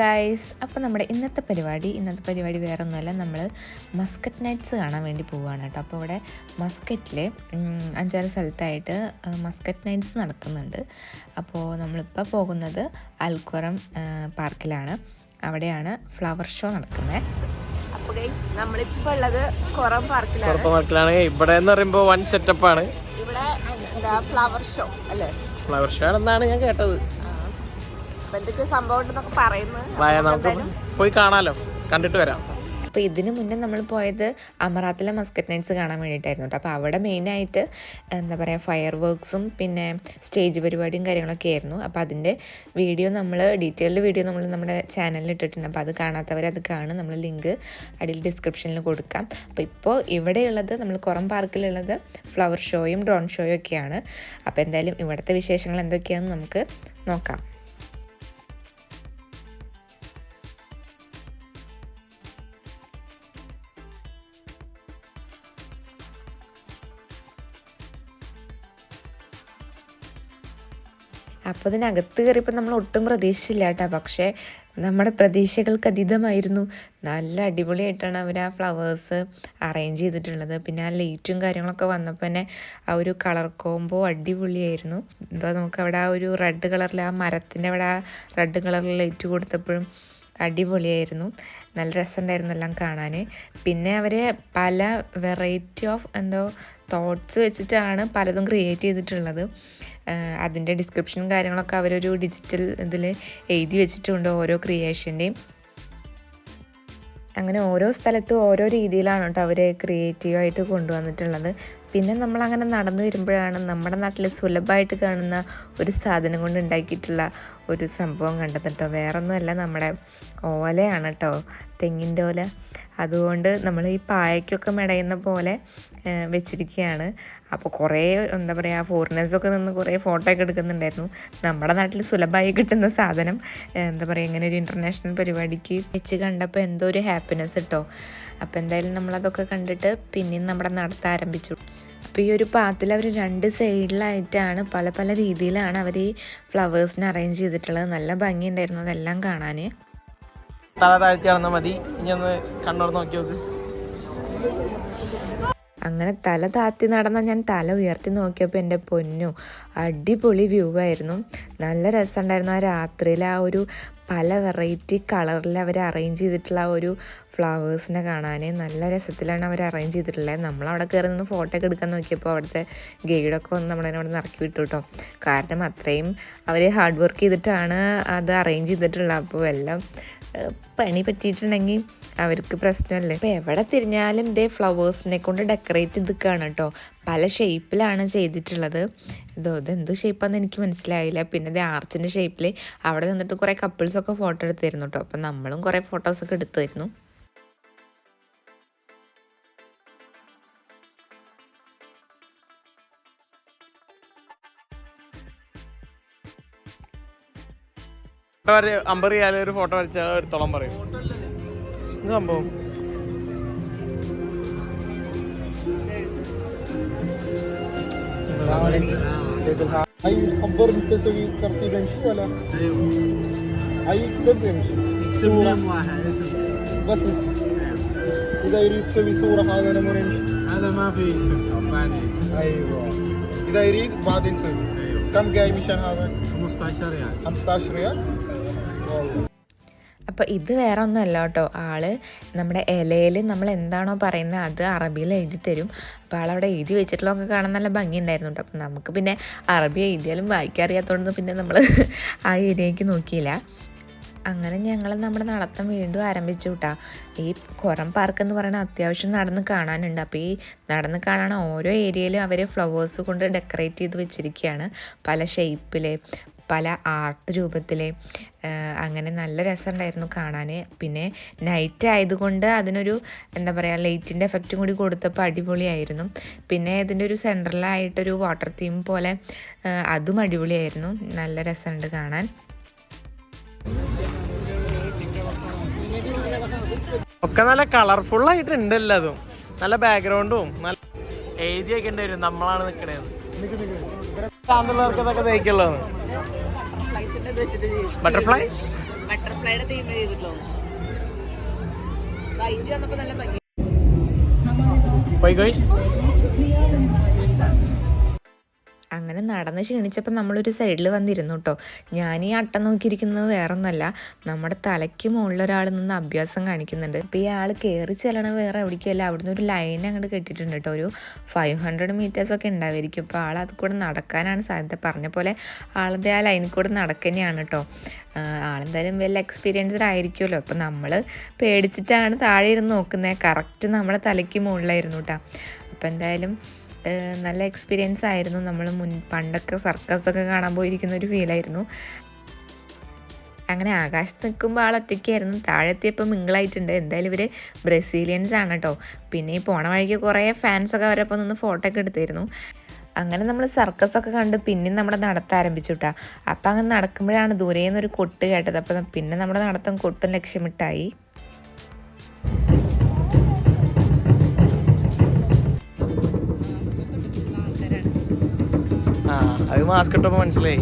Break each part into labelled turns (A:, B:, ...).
A: Guys അപ്പോൾ നമ്മുടെ ഇന്നത്തെ പരിപാടി ഇന്നത്തെ പരിപാടി വേറെ ഒന്നുമല്ല നമ്മൾ മസ്കറ്റ് നൈറ്റ്സ് കാണാൻ വേണ്ടി പോവുകയാണ് കേട്ടോ. അപ്പോൾ ഇവിടെ മസ്കറ്റിൽ അഞ്ചാറ് സ്ഥലത്തായിട്ട് മസ്കറ്റ് നൈറ്റ്സ് നടക്കുന്നുണ്ട്. അപ്പോൾ നമ്മളിപ്പോൾ പോകുന്നത് അൽക്കുറം പാർക്കിലാണ്. അവിടെയാണ് ഫ്ലവർ ഷോ നടക്കുന്നത് അപ്പോൾ ഗൈസ് നമ്മളിപ്പോൾ ഉള്ളത് കുറം പാർക്കിലാണ്.
B: ഇവിടെ എന്ന് പറയുമ്പോൾ വൺ സെറ്റപ്പ് ആണ്.
A: ഇവിടെ ഫ്ലവർ ഷോ അല്ലേ?
B: ഫ്ലവർ ഷോ ആണെന്നാണ് ഞാൻ കേട്ടത്.
A: എന്തൊക്കെ സംഭവം ഉണ്ടെന്നൊക്കെ പറയുന്നത്.
B: വായ പോയി കാണാലോ? കണ്ടിട്ട് വരാം.
A: അപ്പോൾ ഇതിന് മുന്നേ നമ്മൾ പോയത് അമറാത്തിലെ മസ്കറ്റ് നൈറ്റ്സ് കാണാൻ വേണ്ടിയിട്ടായിരുന്നു കേട്ടോ. അപ്പോൾ അവിടെ മെയിനായിട്ട് എന്താ പറയുക ഫയർ വർക്ക്സും പിന്നെ സ്റ്റേജ് പരിപാടിയും കാര്യങ്ങളൊക്കെ ആയിരുന്നു. അപ്പോൾ അതിന്റെ വീഡിയോ നമ്മൾ ഡീറ്റെയിൽഡ് വീഡിയോ നമ്മൾ നമ്മുടെ ചാനലിൽ ഇട്ടിട്ടുണ്ട്. അപ്പോൾ അത് കാണാത്തവർ അത് കാണും. നമ്മൾ ലിങ്ക് അടിയിൽ ഡിസ്ക്രിപ്ഷനിൽ കൊടുക്കാം. അപ്പോൾ ഇപ്പോൾ ഇവിടെയുള്ളത് നമ്മൾ കുറം പാർക്കിലുള്ളത് ഫ്ലവർ ഷോയും ഡ്രോൺ ഷോയും ഒക്കെയാണ്. അപ്പോൾ എന്തായാലും ഇവിടുത്തെ വിശേഷങ്ങൾ എന്തൊക്കെയാണെന്ന് നമുക്ക് നോക്കാം. അപ്പോൾ അതിനകത്ത് കയറിയപ്പോൾ നമ്മൾ ഒട്ടും പ്രതീക്ഷിച്ചില്ല കേട്ടോ. പക്ഷേ നമ്മുടെ പ്രതീക്ഷകൾക്ക് അതീതമായിരുന്നു. നല്ല അടിപൊളിയായിട്ടാണ് അവർ ആ ഫ്ലവേഴ്സ് അറേഞ്ച് ചെയ്തിട്ടുള്ളത്. പിന്നെ ആ ലൈറ്റും കാര്യങ്ങളൊക്കെ വന്നപ്പോൾ തന്നെ ആ ഒരു കളർ കോംബോ അടിപൊളിയായിരുന്നു. എന്താ നമുക്ക് അവിടെ ആ ഒരു റെഡ് കളറിൽ ആ മരത്തിന്റെ അവിടെ ആ റെഡ് കളറിൽ ലൈറ്റ് കൊടുത്തപ്പോഴും അടിപൊളിയായിരുന്നു. നല്ല രസമുണ്ടായിരുന്നു എല്ലാം കാണാൻ പിന്നെ അവർ പല വെറൈറ്റി ഓഫ് എന്തോ തോട്ട്സ് വെച്ചിട്ടാണ് പലതും ക്രിയേറ്റ് ചെയ്തിട്ടുള്ളത്. അതിന്റെ ഡിസ്ക്രിപ്ഷനും കാര്യങ്ങളൊക്കെ അവരൊരു ഡിജിറ്റൽ ഇതിൽ എഴുതി വെച്ചിട്ടുണ്ട് ഓരോ ക്രിയേഷന്റെയും അങ്ങനെ ഓരോ സ്ഥലത്തും ഓരോ രീതിയിലാണ് കേട്ടോ അവർ ക്രിയേറ്റീവായിട്ട് കൊണ്ടുവന്നിട്ടുള്ളത്. പിന്നെ നമ്മളങ്ങനെ നടന്നു വരുമ്പോഴാണ് നമ്മുടെ നാട്ടിൽ സുലഭമായിട്ട് കാണുന്ന ഒരു സാധനം കൊണ്ട് ഉണ്ടാക്കിയിട്ടുള്ള ഒരു സംഭവം കണ്ടത് കേട്ടോ. വേറൊന്നുമല്ല നമ്മുടെ ഓലയാണ് കേട്ടോ തെങ്ങിന്റെ ഓല. അതുകൊണ്ട് നമ്മൾ ഈ പായയ്ക്കൊക്കെ മെടയുന്ന പോലെ വെച്ചിരിക്കുകയാണ് അപ്പോൾ കുറേ എന്താ പറയുക ഫോറിനേഴ്സൊക്കെ നിന്ന് കുറേ ഫോട്ടോ ഒക്കെ എടുക്കുന്നുണ്ടായിരുന്നു. നമ്മുടെ നാട്ടിൽ സുലഭമായി കിട്ടുന്ന സാധനം എന്താ പറയുക ഇങ്ങനെ ഒരു ഇന്റർനാഷണൽ പരിപാടിക്ക് വെച്ച് കണ്ടപ്പോൾ എന്തോ ഒരു ഹാപ്പിനെസ് കിട്ടോ അപ്പോൾ എന്തായാലും നമ്മളതൊക്കെ കണ്ടിട്ട് പിന്നെയും നമ്മുടെ നടത്ത ആരംഭിച്ചു. അപ്പോൾ ഈ ഒരു പാത്തിൽ അവർ രണ്ട് സൈഡിലായിട്ടാണ് പല പല രീതിയിലാണ് അവർ ഈ ഫ്ലവേഴ്സിനെ അറേഞ്ച് ചെയ്തിട്ടുള്ളത്. നല്ല ഭംഗിയുണ്ടായിരുന്നു അതെല്ലാം കാണാൻ
B: തല താഴ്ത്തി നടന്നാൽ മതി. ഇനി ഒന്ന് കണ്ണോട് നോക്കി നോക്ക്.
A: അങ്ങനെ തല താത്തി നടന്ന ഞാൻ തല ഉയർത്തി നോക്കിയപ്പോൾ എന്റെ പൊന്നു അടിപൊളി വ്യൂ ആയിരുന്നു. നല്ല രസമുണ്ടായിരുന്നു ആ രാത്രിയിൽ ആ ഒരു പല വെറൈറ്റി കളറിൽ അവർ അറേഞ്ച് ചെയ്തിട്ടുള്ള ഒരു ഫ്ലവേഴ്സിനെ കാണാൻ നല്ല രസത്തിലാണ് അവർ അറേഞ്ച് ചെയ്തിട്ടുള്ളത് നമ്മളവിടെ കയറി നിന്ന് ഫോട്ടോ ഒക്കെ എടുക്കാൻ നോക്കിയപ്പോൾ അവിടുത്തെ ഗൈഡൊക്കെ വന്ന് നമ്മളെ അവിടെ നിന്ന് വിട്ടു കേട്ടോ കാരണം അത്രയും അവർ ഹാർഡ് വർക്ക് ചെയ്തിട്ടാണ് അത് അറേഞ്ച് ചെയ്തിട്ടുള്ളത് അപ്പോൾ എല്ലാം പണി പറ്റിയിട്ടുണ്ടെങ്കിൽ അവർക്ക് പ്രശ്നമല്ലേ? അപ്പോൾ എവിടെ തിരിഞ്ഞാലും ഇതേ ഫ്ലവേഴ്സിനെ കൊണ്ട് ഡെക്കറേറ്റ് ചെയ്തിക്കാണ് കേട്ടോ. പല ഷേപ്പിലാണ് ചെയ്തിട്ടുള്ളത്. ഇതോ ഇതെന്ത് ഷേപ്പാണെന്ന് എനിക്ക് മനസ്സിലായില്ല. പിന്നെ ഇത് ആർച്ചിന്റെ ഷേപ്പിൽ അവിടെ നിന്നിട്ട് കുറേ കപ്പിൾസൊക്കെ ഫോട്ടോ എടുത്തിരുന്നു കേട്ടോ. അപ്പം നമ്മളും കുറേ ഫോട്ടോസൊക്കെ എടുത്തായിരുന്നു
B: അമ്പത് റിയാൽ ഒരു ഫോട്ടോ വരച്ചാൽ എടുത്തോളം പറയും ഇത് സംഭവം
C: هاي خبر انت تسوي ترتيب يمشي ولا؟ هاي يكتب يمشي صورة
D: واحد اسم
C: بس اسم. إذا يريد تسوي صورة هذا نمر يمشي
D: هذا ما في تيك توك بعدين
C: أيوه إذا يريد بعدين سوي كم جاي مشان هذا؟
D: 15 ريال
C: 15 ريال والله
A: അപ്പോൾ ഇത് വേറെ ഒന്നുമല്ല കേട്ടോ. ആൾ നമ്മുടെ ഇലയിൽ നമ്മൾ എന്താണോ പറയുന്നത് അത് അറബിയിൽ എഴുതി തരും. അപ്പോൾ ആളവിടെ എഴുതി വെച്ചിട്ടുള്ളതൊക്കെ കാണാൻ നല്ല ഭംഗിയുണ്ടായിരുന്നു കേട്ടോ. അപ്പോൾ നമുക്ക് പിന്നെ അറബി എഴുതിയാലും വായിക്കാൻ അറിയാത്തതുകൊണ്ട് പിന്നെ നമ്മൾ ആ ഏരിയയ്ക്ക് നോക്കിയില്ല. അങ്ങനെ ഞങ്ങൾ നമ്മുടെ നടത്തം വീണ്ടും ആരംഭിച്ചു കേട്ടാ. ഈ കുറം പാർക്ക് എന്ന് പറയുന്നത് അത്യാവശ്യം നടന്ന് കാണാനുണ്ട്. അപ്പോൾ ഈ നടന്ന് കാണാൻ ഓരോ ഏരിയയിലും അവർ ഫ്ലവേഴ്സ് കൊണ്ട് ഡെക്കറേറ്റ് ചെയ്ത് വെച്ചിരിക്കുകയാണ്. പല ഷേപ്പിൽ പല ആർട്ട് രൂപത്തിൽ അങ്ങനെ നല്ല രസമുണ്ടായിരുന്നു കാണാൻ പിന്നെ നൈറ്റ് ആയതുകൊണ്ട് അതിനൊരു എന്താ പറയുക ലൈറ്റിന്റെ എഫക്റ്റും കൂടി കൊടുത്തപ്പോൾ അടിപൊളിയായിരുന്നു. പിന്നെ ഇതിന്റെ ഒരു സെൻട്രലായിട്ടൊരു വാട്ടർ തീം പോലെ അതും അടിപൊളിയായിരുന്നു. നല്ല രസമുണ്ട് കാണാൻ.
B: ഒക്കെ നല്ല കളർഫുൾ ആയിട്ടുണ്ട് എല്ലാതും. നല്ല ബാക്ക്ഗ്രൗണ്ടും നല്ല എഴുതിയൊക്കെ ഉണ്ടായിരുന്നു നമ്മളാണ് നിൽക്കണേന്ന് സാമ്പുള്ളവർക്ക് ഇതൊക്കെ
A: ചെയ്തു
B: ബട്ടർഫ്ലൈസ്
A: ബട്ടർഫ്ലൈയുടെ തീം ചെയ്തിട്ടുള്ളൂ. വൈറ്റ് വന്നപ്പോ നല്ല ഭംഗി.
B: പോയി ഗോയ്സ്
A: അങ്ങനെ നടന്ന് ക്ഷീണിച്ചപ്പോൾ നമ്മളൊരു സൈഡിൽ വന്നിരുന്നു കേട്ടോ ഞാൻ ഈ അട്ട നോക്കിയിരിക്കുന്നത് വേറൊന്നല്ല. നമ്മുടെ തലയ്ക്ക് മുകളിൽ ഒരാൾ നിന്ന് അഭ്യാസം കാണിക്കുന്നുണ്ട്. അപ്പോൾ ഈ ആൾ കയറി ചെല്ലണ വേറെ എവിടേക്കല്ല അവിടുന്ന് ഒരു ലൈൻ അങ്ങോട്ട് കെട്ടിയിട്ടുണ്ട് കേട്ടോ ഒരു ഫൈവ് ഹൺഡ്രഡ് മീറ്റേഴ്സൊക്കെ ഉണ്ടാവായിരിക്കും. അപ്പോൾ ആൾ അത് കൂടെ നടക്കാനാണ് സാധ്യത. പറഞ്ഞ പോലെ ആളത് ആ ലൈനിൽ കൂടെ നടക്കുന്നതാണ് കേട്ടോ ആളെന്തായാലും വെൽ എക്സ്പീരിയൻസ്ഡ് ആയിരിക്കുമല്ലോ അപ്പം നമ്മൾ പേടിച്ചിട്ടാണ് താഴെ ഇരുന്ന് നോക്കുന്നത് കറക്റ്റ് നമ്മുടെ തലയ്ക്ക് മുകളിലായിരുന്നു കേട്ടോ അപ്പോൾ എന്തായാലും നല്ല എക്സ്പീരിയൻസ് ആയിരുന്നു. നമ്മൾ മുൻ പണ്ടൊക്കെ സർക്കസൊക്കെ കാണാൻ പോയിരിക്കുന്ന ഒരു ഫീലായിരുന്നു അങ്ങനെ ആകാശത്ത് നിൽക്കുമ്പോൾ ആൾ ഒറ്റയ്ക്കായിരുന്നു. താഴെത്തിയപ്പോൾ മിങ്കിളായിട്ടുണ്ട്. എന്തായാലും ഇവർ ബ്രസീലിയൻസ് ആണ് കേട്ടോ പിന്നെ ഈ പോണ വഴിക്ക് കുറേ ഫാൻസൊക്കെ അവരൊപ്പം നിന്ന് ഫോട്ടോ ഒക്കെ എടുത്തിരുന്നു. അങ്ങനെ നമ്മൾ സർക്കസൊക്കെ കണ്ട് പിന്നെയും നമ്മുടെ നടത്തം ആരംഭിച്ചു കേട്ടോ അപ്പം അങ്ങനെ നടക്കുമ്പോഴാണ് ദൂരെ നിന്നൊരു കൊട്ട് കേട്ടത്. അപ്പം പിന്നെ നമ്മുടെ നടത്തം കൊട്ടും ലക്ഷ്യമിട്ടായി.
B: അത് മാസ്ക് ഇട്ടപ്പോ മനസ്സിലായി.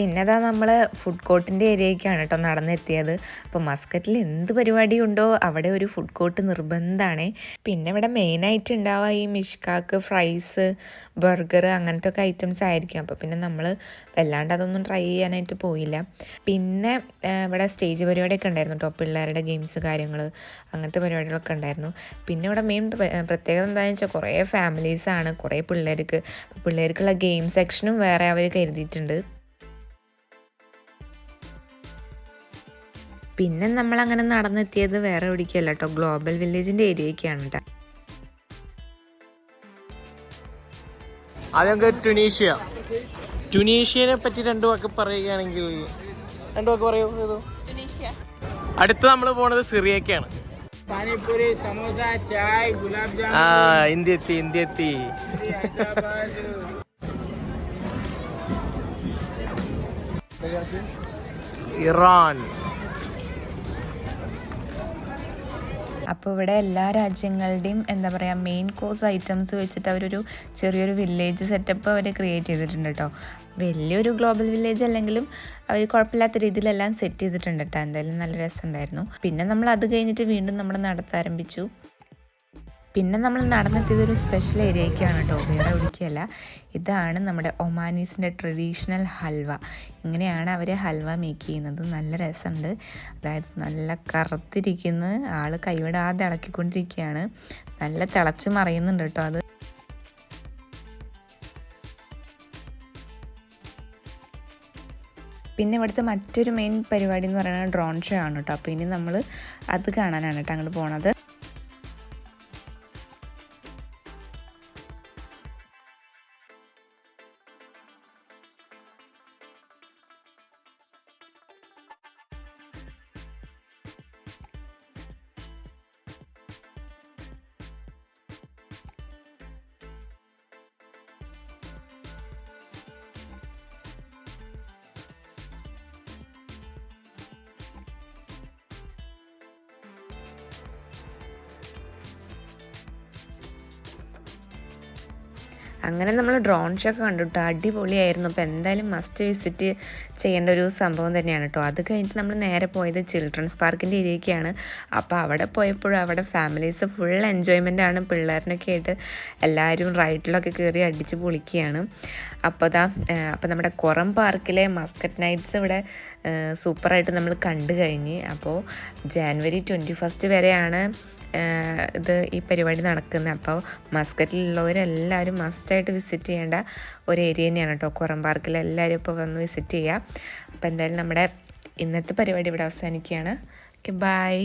A: പിന്നെ അതാ നമ്മൾ ഫുഡ് കോർട്ടിന്റെ ഏരിയയ്ക്കാണ് കേട്ടോ നടന്നെത്തിയത്. അപ്പോൾ മസ്കറ്റിൽ എന്ത് പരിപാടി ഉണ്ടോ അവിടെ ഒരു ഫുഡ് കോർട്ട് നിർബന്ധമാണ് പിന്നെ ഇവിടെ മെയിനായിട്ട് ഉണ്ടാവുക ഈ മിഷ്കാക്ക് ഫ്രൈസ് ബർഗർ അങ്ങനത്തെ ഒക്കെ ഐറ്റംസ് ആയിരിക്കും. അപ്പോൾ പിന്നെ നമ്മൾ വല്ലാണ്ട് അതൊന്നും ട്രൈ ചെയ്യാനായിട്ട് പോയില്ല. പിന്നെ ഇവിടെ സ്റ്റേജ് പരിപാടിയൊക്കെ ഉണ്ടായിരുന്നു കേട്ടോ പിള്ളേരുടെ ഗെയിംസ് കാര്യങ്ങൾ അങ്ങനത്തെ പരിപാടികളൊക്കെ ഉണ്ടായിരുന്നു പിന്നെ ഇവിടെ മെയിൻ പ്രത്യേകത എന്താണെന്ന് വെച്ചാൽ കുറേ ഫാമിലീസാണ് കുറേ പിള്ളേർക്ക്. പിള്ളേർക്കുള്ള ഗെയിം സെക്ഷനും വേറെ അവർ കരുതിയിട്ടുണ്ട്. പിന്നെ നമ്മൾ അങ്ങനെ നടന്നെത്തിയത് വേറെ എവിടേക്കല്ല കേട്ടോ ഗ്ലോബൽ വില്ലേജിന്റെ ഏരിയക്കാണ് കേട്ടോ
B: അതൊക്കെ ടുണീഷ്യ ടുണീഷ്യനെ പറ്റി രണ്ടു വാക്ക് പറയുകയാണെങ്കിൽ രണ്ടു വാക്ക് പറയൂ അടുത്ത് നമ്മൾ പോണത് സിറിയക്കാണ്. ഇന്ത്യ എത്തി ഇന്ത്യ എത്തി ഇറാൻ.
A: അപ്പോൾ ഇവിടെ എല്ലാ രാജ്യങ്ങളുടെയും എന്താ പറയുക മെയിൻ കോഴ്സ് ഐറ്റംസ് വെച്ചിട്ട് അവരൊരു ചെറിയൊരു വില്ലേജ് സെറ്റപ്പ് അവർ ക്രിയേറ്റ് ചെയ്തിട്ടുണ്ട് കേട്ടോ. വലിയൊരു ഗ്ലോബൽ വില്ലേജ് അല്ലെങ്കിലും അവർ കുഴപ്പമില്ലാത്ത രീതിയിലെല്ലാം സെറ്റ് ചെയ്തിട്ടുണ്ട് കേട്ടോ. എന്തായാലും നല്ല രസമുണ്ടായിരുന്നു. പിന്നെ നമ്മൾ അത് കഴിഞ്ഞിട്ട് വീണ്ടും നമ്മൾ നടത്താൻ ആരംഭിച്ചു. പിന്നെ നമ്മൾ നടന്നെത്തിയത് ഒരു സ്പെഷ്യൽ ഏരിയയ്ക്കാണ് കേട്ടോ വേറെ എവിടേക്കല്ല. ഇതാണ് നമ്മുടെ ഒമാനീസിന്റെ ട്രഡീഷണൽ ഹൽവ. ഇങ്ങനെയാണ് അവർ ഹൽവ മേക്ക് ചെയ്യുന്നത്. നല്ല രസമുണ്ട് അതായത് നല്ല കറുത്തിരിക്കുന്ന. ആൾ കൈവിടാതെ ഇളക്കിക്കൊണ്ടിരിക്കുകയാണ് നല്ല തിളച്ച് മറിയുന്നുണ്ട് കേട്ടോ അത്. പിന്നെ ഇവിടുത്തെ മറ്റൊരു മെയിൻ പരിപാടി എന്ന് പറയുന്നത് ഡ്രോൺ ഷോ ആണ് കേട്ടോ അപ്പോൾ ഇനി നമ്മൾ അത് കാണാനാണ് കേട്ടോ അങ്ങോട്ട് പോണത്. അങ്ങനെ നമ്മൾ ഡ്രോൺ ഷോ ഒക്കെ കണ്ടു കേട്ടോ അടിപൊളിയായിരുന്നു. അപ്പോൾ എന്തായാലും മസ്റ്റ് വിസിറ്റ് ചെയ്യേണ്ട ഒരു സംഭവം തന്നെയാണ് കേട്ടോ അത് കഴിഞ്ഞിട്ട് നമ്മൾ നേരെ പോയത് ചിൽഡ്രൻസ് പാർക്കിന്റെ ഏരിയയ്ക്കാണ് അപ്പോൾ അവിടെ പോയപ്പോഴും അവിടെ ഫാമിലീസ് ഫുൾ എൻജോയ്മെന്റ് ആണ്. പിള്ളേരിനൊക്കെ ആയിട്ട് എല്ലാവരും റൈഡിലൊക്കെ കയറി അടിച്ച് പൊളിക്കുകയാണ്. അപ്പോൾ അതാ അപ്പോൾ നമ്മുടെ കുറം പാർക്കിലെ മസ്കറ്റ് നൈറ്റ്സ് ഇവിടെ സൂപ്പറായിട്ട് നമ്മൾ കണ്ടു കഴിഞ്ഞ്. അപ്പോൾ ജാനുവരി ട്വന്റി ഫസ്റ്റ് വരെയാണ് ഇത് ഈ പരിപാടി നടക്കുന്നത് അപ്പോൾ മസ്കറ്റിലുള്ളവരെല്ലാവരും മസ്റ്റായിട്ട് വിസിറ്റ് ചെയ്യേണ്ട ഒരു ഏരിയ തന്നെയാണ് കേട്ടോ. കുറം പാർക്കിൽ എല്ലാവരും ഇപ്പോൾ വന്ന് വിസിറ്റ് ചെയ്യുക അപ്പോൾ എന്തായാലും നമ്മുടെ ഇന്നത്തെ പരിപാടി ഇവിടെ അവസാനിക്കുകയാണ്. Okay bye